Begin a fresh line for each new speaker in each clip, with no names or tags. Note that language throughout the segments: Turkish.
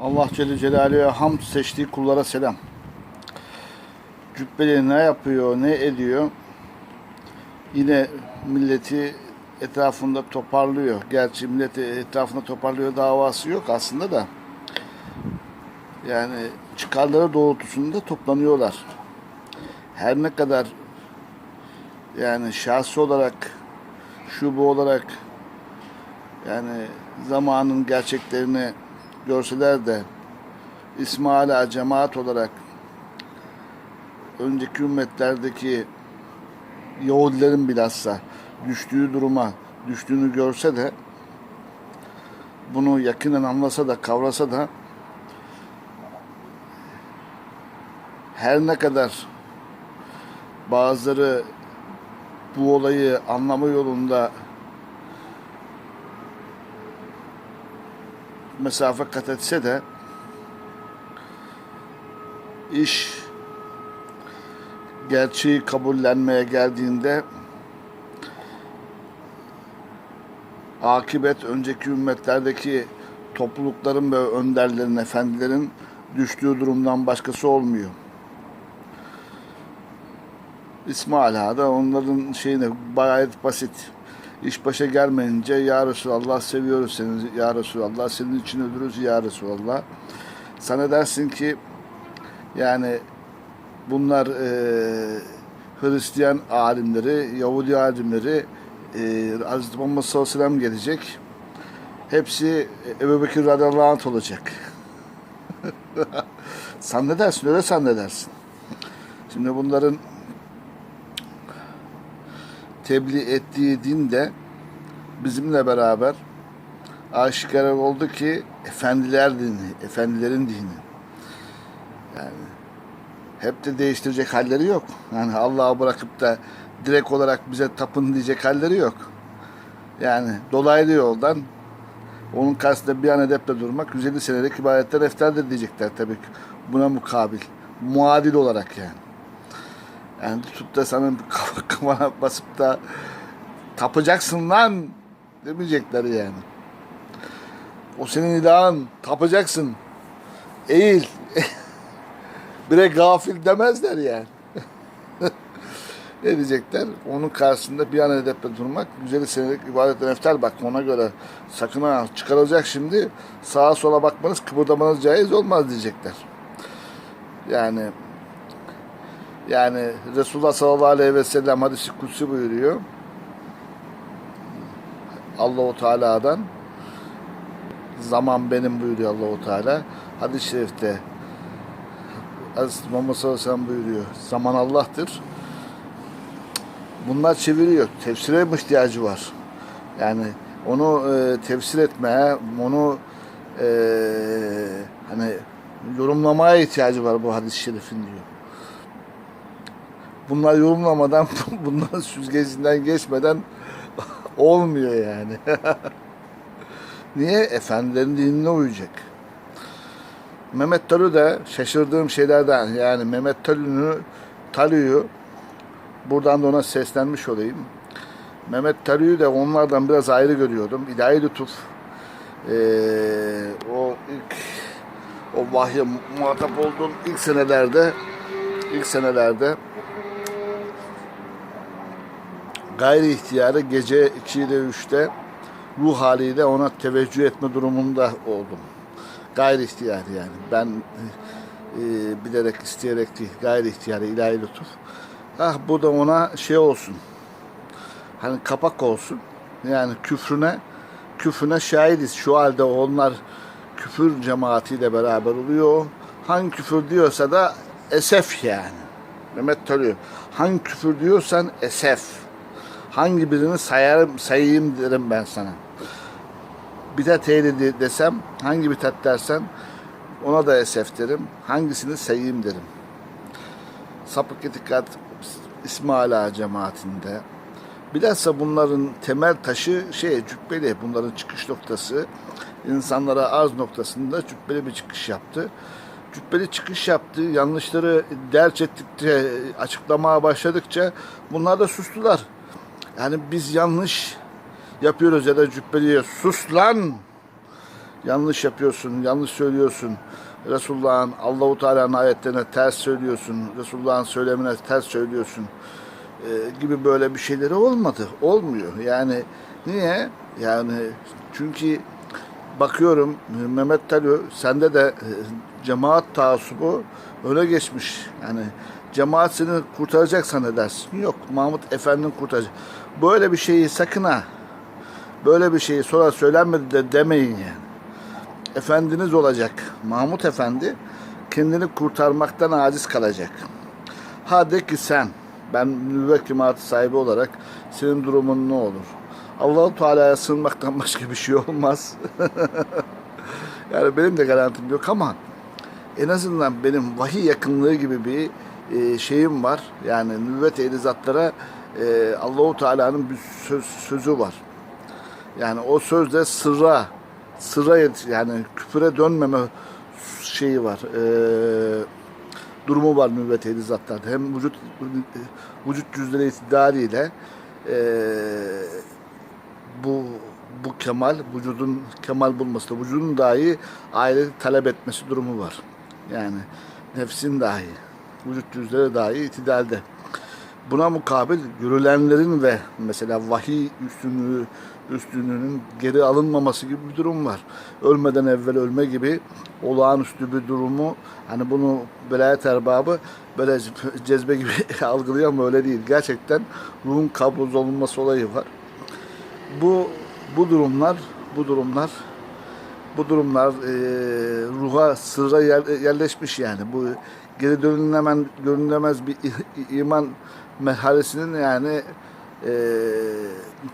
Allah Celle Celaluhu'ya hamd seçtiği kullara selam. Cübbeli ne yapıyor, ne ediyor? Yine milleti etrafında toparlıyor. Gerçi milleti etrafında toparlıyor davası yok aslında da. Yani çıkarları doğrultusunda toplanıyorlar. Her ne kadar yani şahsi olarak, şube olarak yani zamanın gerçeklerini görseler de İsmaila cemaat olarak önceki ümmetlerdeki Yahudilerin bilhassa düştüğü duruma düştüğünü görse de bunu yakinen anlasa da kavrasa da her ne kadar bazıları bu olayı anlama yolunda mesafe kat etse de iş gerçeği kabullenmeye geldiğinde akibet önceki ümmetlerdeki toplulukların ve önderlerin, efendilerin düştüğü durumdan başkası olmuyor. İsmail Ağa da onların şeyine gayet basit. İş başa gelmeyince Ya Resulallah seviyoruz seni Ya Resulallah senin için ölürüz Ya Resulallah. Sana dersin ki yani bunlar e, Hristiyan alimleri, Yahudi alimleri e, Hazreti Muhammed sallallahu aleyhi ve gelecek. Hepsi Ebu Bekir radıyallahu anh olacak. Sen ne dersin? Öyle sen ne dersin? Şimdi bunların tebliğ ettiği din de bizimle beraber aşikar oldu ki efendiler dini, efendilerin dini. Yani hep de değiştirecek halleri yok. Yani Allah'ı bırakıp da direkt olarak bize tapın diyecek halleri yok. Yani dolaylı yoldan onun karşısında bir an edeple durmak 150 senelik ibadetten eftaldir diyecekler tabii ki. Buna mukabil. Muadil olarak yani. Yani tutup da sana kafana basıp da tapacaksın lan demeyecekler yani. O senin ilahın. Tapacaksın. Eğil. Bire gafil demezler yani. ne diyecekler? Onun karşısında bir an edeple durmak, güzel senelik ibadetten eftal bak ona göre sakın ha çıkarılacak şimdi sağa sola bakmanız, kıpırdamanız caiz olmaz diyecekler. Yani yani Resulullah sallallahu aleyhi ve sellem hadisi kutsi buyuruyor. Allahu Teala'dan zaman benim buyuruyor Allahu Teala. Hadis-i şerifte Hazreti Muhammed sallallahu aleyhi ve sellem buyuruyor. Zaman Allah'tır. Bunlar çeviriyor. Tefsire mi ihtiyacı var? Yani onu e, tefsir etmeye, onu e, hani yorumlamaya ihtiyacı var bu hadis-i şerifin diyor. Bunlar yorumlamadan, bunların süzgecinden geçmeden olmuyor yani. Niye? Efendilerin dinine uyacak. Mehmet Talü de şaşırdığım şeylerden yani Mehmet Talü'nü Talü'yü buradan da ona seslenmiş olayım. Mehmet Talü'yü de onlardan biraz ayrı görüyordum. İlahi Lütuf ee, o ilk o vahye muhatap olduğum ilk senelerde ilk senelerde gayri ihtiyarı gece 2 ile 3'te ruh haliyle ona teveccüh etme durumunda oldum. Gayri ihtiyari yani. Ben e, bilerek, isteyerek değil. Gayri ihtiyari, ilahi lütuf. Ah bu da ona şey olsun. Hani kapak olsun. Yani küfrüne küfrüne şahidiz. Şu halde onlar küfür cemaatiyle beraber oluyor. Hangi küfür diyorsa da esef yani. Mehmet Tölü. Hangi küfür diyorsan esef. Hangi birini sayarım, sayayım derim ben sana. Bidat ehli desem, hangi bidat dersen ona da esef derim. Hangisini sayayım derim. Sapık itikat İsmaila cemaatinde. Bilhassa bunların temel taşı şey cübbeli. Bunların çıkış noktası insanlara arz noktasında cübbeli bir çıkış yaptı. Cübbeli çıkış yaptı. Yanlışları derç ettikçe, açıklamaya başladıkça bunlar da sustular. Yani biz yanlış yapıyoruz ya da cübbeliye sus lan yanlış yapıyorsun, yanlış söylüyorsun. Resulullah'ın Allahu Teala'nın ayetlerine ters söylüyorsun. Resulullah'ın söylemine ters söylüyorsun. Ee, gibi böyle bir şeyleri olmadı. Olmuyor. Yani niye? Yani çünkü bakıyorum Mehmet Talü sende de e, cemaat taassubu öne geçmiş. Yani cemaat seni kurtaracak zannedersin. Yok Mahmut Efendi'nin kurtaracak. Böyle bir şeyi sakın ha. Böyle bir şeyi sonra söylenmedi de demeyin yani. Efendiniz olacak. Mahmut Efendi kendini kurtarmaktan aciz kalacak. Ha de ki sen ben cemaati sahibi olarak senin durumun ne olur? Allahu Teala'ya sığınmaktan başka bir şey olmaz. yani benim de garantim yok ama en azından benim vahiy yakınlığı gibi bir e, şeyim var. Yani nübüvvet ehli zatlara e, Allahu Teala'nın bir söz, sözü var. Yani o sözde sırra, sırra yani küfüre dönmeme şeyi var. E, durumu var nübüvvet ehli zatlarda. Hem vücut vücut cüzleri itibariyle e, bu bu kemal, vücudun kemal bulması da vücudun dahi aile talep etmesi durumu var. Yani nefsin dahi, vücut cüzleri dahi itidalde. Buna mukabil yürülenlerin ve mesela vahiy üstünlüğü üstünlüğünün geri alınmaması gibi bir durum var. Ölmeden evvel ölme gibi olağanüstü bir durumu hani bunu velayet erbabı böyle cezbe gibi algılıyor ama öyle değil. Gerçekten ruhun kabuz olunması olayı var. Bu bu durumlar bu durumlar bu durumlar e, ruha sırra yer- yerleşmiş yani. Bu geri dönülemez, dönülemez bir iman merhalesinin yani e,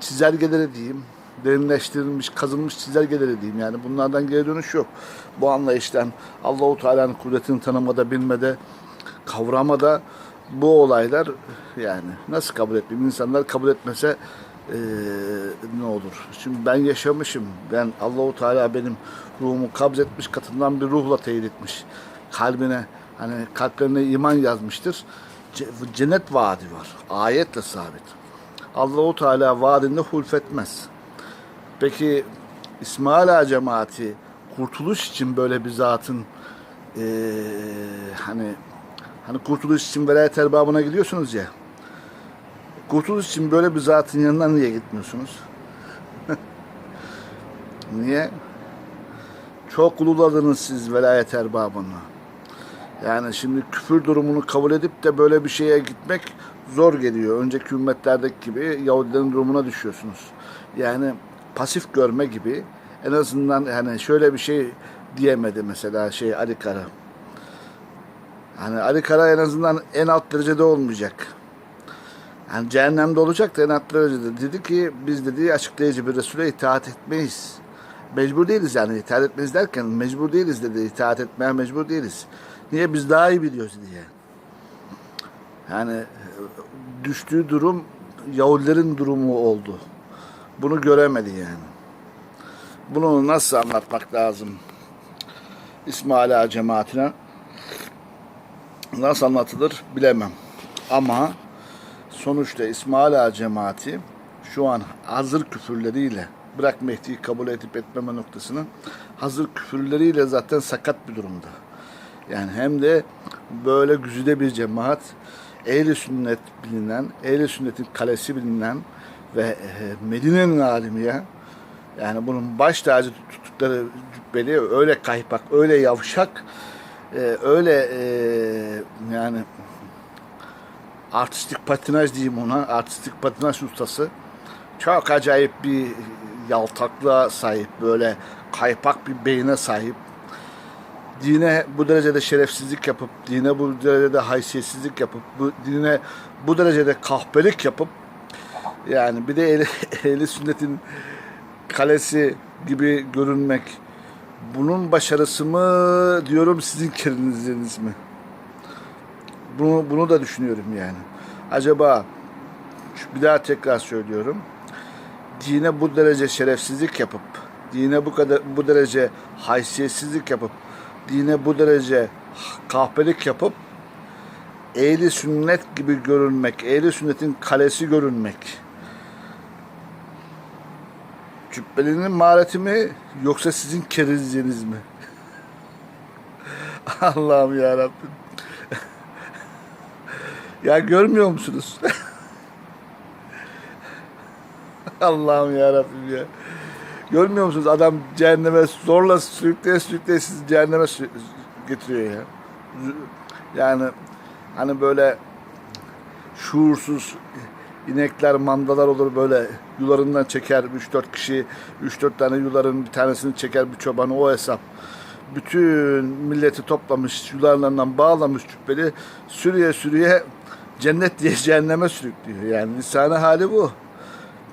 çizelgeleri diyeyim. Derinleştirilmiş, kazınmış çizelgeleri diyeyim. Yani bunlardan geri dönüş yok. Bu anlayıştan Allahu Teala'nın kudretini tanımada, bilmede, kavramada bu olaylar yani nasıl kabul etmeyeyim? İnsanlar kabul etmese eee, ne olur? Şimdi ben yaşamışım. Ben Allahu Teala benim ruhumu kabzetmiş katından bir ruhla teyit etmiş. Kalbine hani kalplerine iman yazmıştır. Ce- Cennet vaadi var. Ayetle sabit. Allahu Teala vaadinde hulfetmez. Peki İsmaila cemaati kurtuluş için böyle bir zatın eee, hani hani kurtuluş için velayet erbabına gidiyorsunuz ya. Kurtuluş için böyle bir zatın yanına niye gitmiyorsunuz? niye? Çok ululadınız siz velayet erbabına. Yani şimdi küfür durumunu kabul edip de böyle bir şeye gitmek zor geliyor. Önceki ümmetlerdeki gibi Yahudilerin durumuna düşüyorsunuz. Yani pasif görme gibi en azından yani şöyle bir şey diyemedi mesela şey Ali Kara. Yani Ali Kara en azından en alt derecede olmayacak. Yani cehennemde olacak da en alt derecede. Dedi ki biz dedi açıklayıcı bir Resul'e itaat etmeyiz. Mecbur değiliz yani itaat etmeyiz derken mecbur değiliz dedi. İtaat etmeye mecbur değiliz. Niye? Biz daha iyi biliyoruz diye. Yani e, düştüğü durum Yahudilerin durumu oldu. Bunu göremedi yani. Bunu nasıl anlatmak lazım? İsmail Ağa cemaatine nasıl anlatılır bilemem. Ama sonuçta İsmail Ağa cemaati şu an hazır küfürleriyle bırak Mehdi'yi kabul edip etmeme noktasını hazır küfürleriyle zaten sakat bir durumda. Yani hem de böyle güzide bir cemaat ehli sünnet bilinen, ehli sünnetin kalesi bilinen ve e, Medine'nin alimi ya. Yani bunun baş tacı tuttukları cübbeli öyle kaypak, öyle yavşak, e, öyle e, yani artistik patinaj diyeyim ona, artistik patinaj ustası. Çok acayip bir yaltaklığa sahip, böyle kaypak bir beyine sahip. Dine bu derecede şerefsizlik yapıp, dine bu derecede haysiyetsizlik yapıp, bu dine bu derecede kahpelik yapıp, yani bir de ehli, ehli sünnetin kalesi gibi görünmek, bunun başarısı mı diyorum sizin kendiniz mi? Bunu, bunu da düşünüyorum yani. Acaba bir daha tekrar söylüyorum. Dine bu derece şerefsizlik yapıp, dine bu kadar bu derece haysiyetsizlik yapıp, dine bu derece kahpelik yapıp, ehli sünnet gibi görünmek, ehli sünnetin kalesi görünmek. Cübbeli'nin mahareti mi yoksa sizin kerizliğiniz mi? Allah'ım ya Rabbim. ya görmüyor musunuz? Allah'ım ya Rabbim ya. Görmüyor musunuz? Adam cehenneme zorla sürükleye sürükleye sizi cehenneme getiriyor ya. Yani hani böyle şuursuz inekler, mandalar olur böyle yularından çeker 3-4 kişi, 3-4 tane yuların bir tanesini çeker bir çoban o hesap. Bütün milleti toplamış, yularlarından bağlamış cübbeli, sürüye sürüye cennet diye cehenneme sürüklüyor. Yani insani hali bu.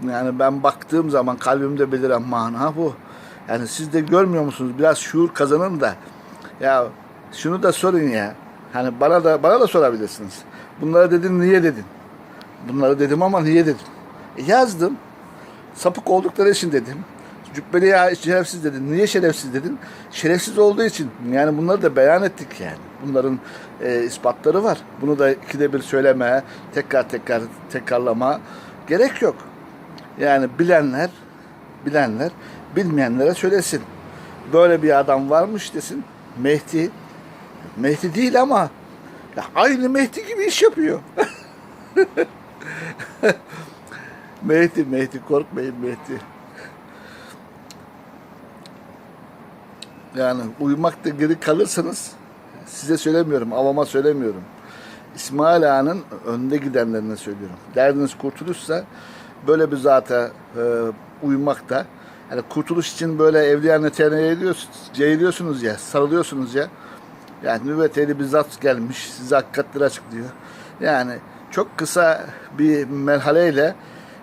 Yani ben baktığım zaman kalbimde beliren mana bu. Yani siz de görmüyor musunuz? Biraz şuur kazanın da. Ya şunu da sorun ya. Hani bana da bana da sorabilirsiniz. Bunları dedin niye dedin? Bunları dedim ama niye dedim? E yazdım. Sapık oldukları için dedim. Cübbeli ya şerefsiz dedin. Niye şerefsiz dedin? Şerefsiz olduğu için. Yani bunları da beyan ettik yani. Bunların e, ispatları var. Bunu da ikide bir söylemeye, tekrar tekrar tekrarlama gerek yok. Yani bilenler, bilenler bilmeyenlere söylesin. Böyle bir adam varmış desin. Mehdi. Mehdi değil ama ya aynı Mehdi gibi iş yapıyor. Mehdi, Mehdi korkmayın Mehdi. Yani uyumakta geri kalırsanız size söylemiyorum, avama söylemiyorum. İsmail Ağa'nın önde gidenlerine söylüyorum. Derdiniz kurtuluşsa böyle bir zata e, uyumakta. Yani kurtuluş için böyle evliya neteneye ediyorsunuz, cayılıyorsunuz ya, sarılıyorsunuz ya. Yani nübeteli bir zat gelmiş, size hakikatleri açıklıyor. Yani çok kısa bir merhaleyle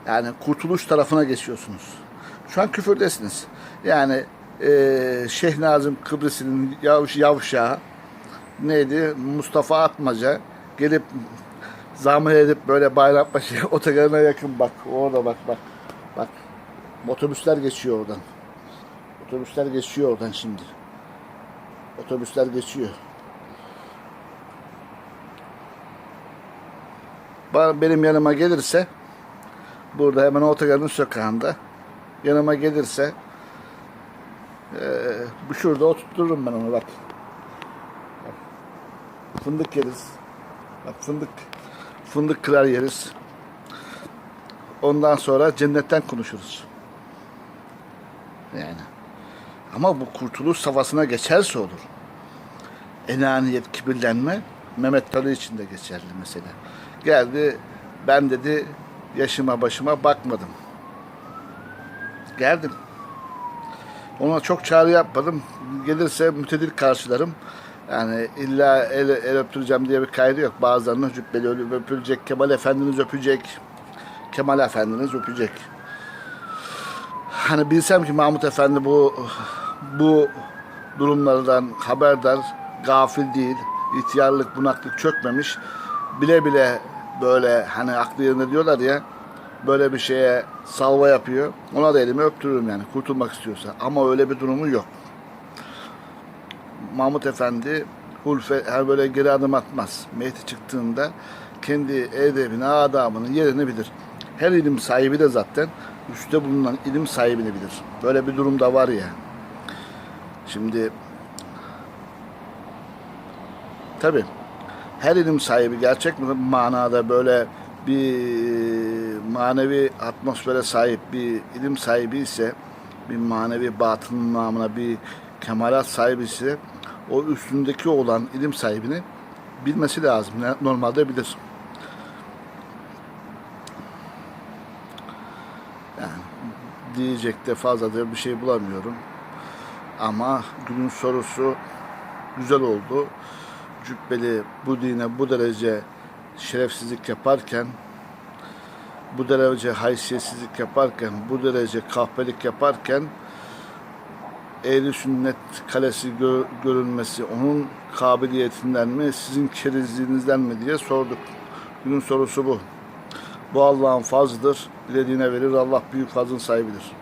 yani kurtuluş tarafına geçiyorsunuz. Şu an küfürdesiniz. Yani e, Şeyh Nazım Kıbrıs'ın yavuş, yavşağı neydi? Mustafa Atmaca gelip zahmet edip böyle Bayrampaşa otogarına yakın bak. Orada bak bak. Bak. Otobüsler geçiyor oradan. Otobüsler geçiyor oradan şimdi. Otobüsler geçiyor. Benim yanıma gelirse burada hemen otogarın sokağında yanıma gelirse bu şurada oturturum ben onu bak. Bak. Fındık yeriz. Bak fındık fındık kırar yeriz. Ondan sonra cennetten konuşuruz. Yani. Ama bu kurtuluş safhasına geçerse olur. Enaniyet, kibirlenme Mehmet Ali için de geçerli mesela. Geldi ben dedi yaşıma başıma bakmadım. Geldim. Ona çok çağrı yapmadım. Gelirse mütedil karşılarım. Yani illa el, el öptüreceğim diye bir kaydı yok. Bazılarının cübbeli öpülecek. Kemal Efendiniz öpecek. Kemal Efendiniz öpecek. Hani bilsem ki Mahmut Efendi bu bu durumlardan haberdar, gafil değil, ihtiyarlık, bunaklık çökmemiş. Bile bile böyle hani aklı yerinde diyorlar ya böyle bir şeye salva yapıyor. Ona da elimi öptürürüm yani kurtulmak istiyorsa. Ama öyle bir durumu yok. Mahmut Efendi Hulfe her böyle geri adım atmaz. Mehdi çıktığında kendi edebini, adamını, yerini bilir. Her ilim sahibi de zaten üstte bulunan ilim sahibini bilir. Böyle bir durum da var ya. Şimdi tabi her ilim sahibi gerçek manada böyle bir manevi atmosfere sahip bir ilim sahibi ise bir manevi batın namına bir kemalat sahibi ise o üstündeki olan ilim sahibini bilmesi lazım. Normalde bilir. Yani diyecek de fazla da bir şey bulamıyorum. Ama günün sorusu güzel oldu. Cübbeli bu dine bu derece şerefsizlik yaparken, bu derece haysiyetsizlik yaparken, bu derece kahpelik yaparken ehli sünnet kalesi gö- görünmesi onun kabiliyetinden mi, sizin kerizliğinizden mi diye sorduk. Günün sorusu bu. Bu Allah'ın fazlıdır. Dilediğine verir. Allah büyük fazlın sahibidir.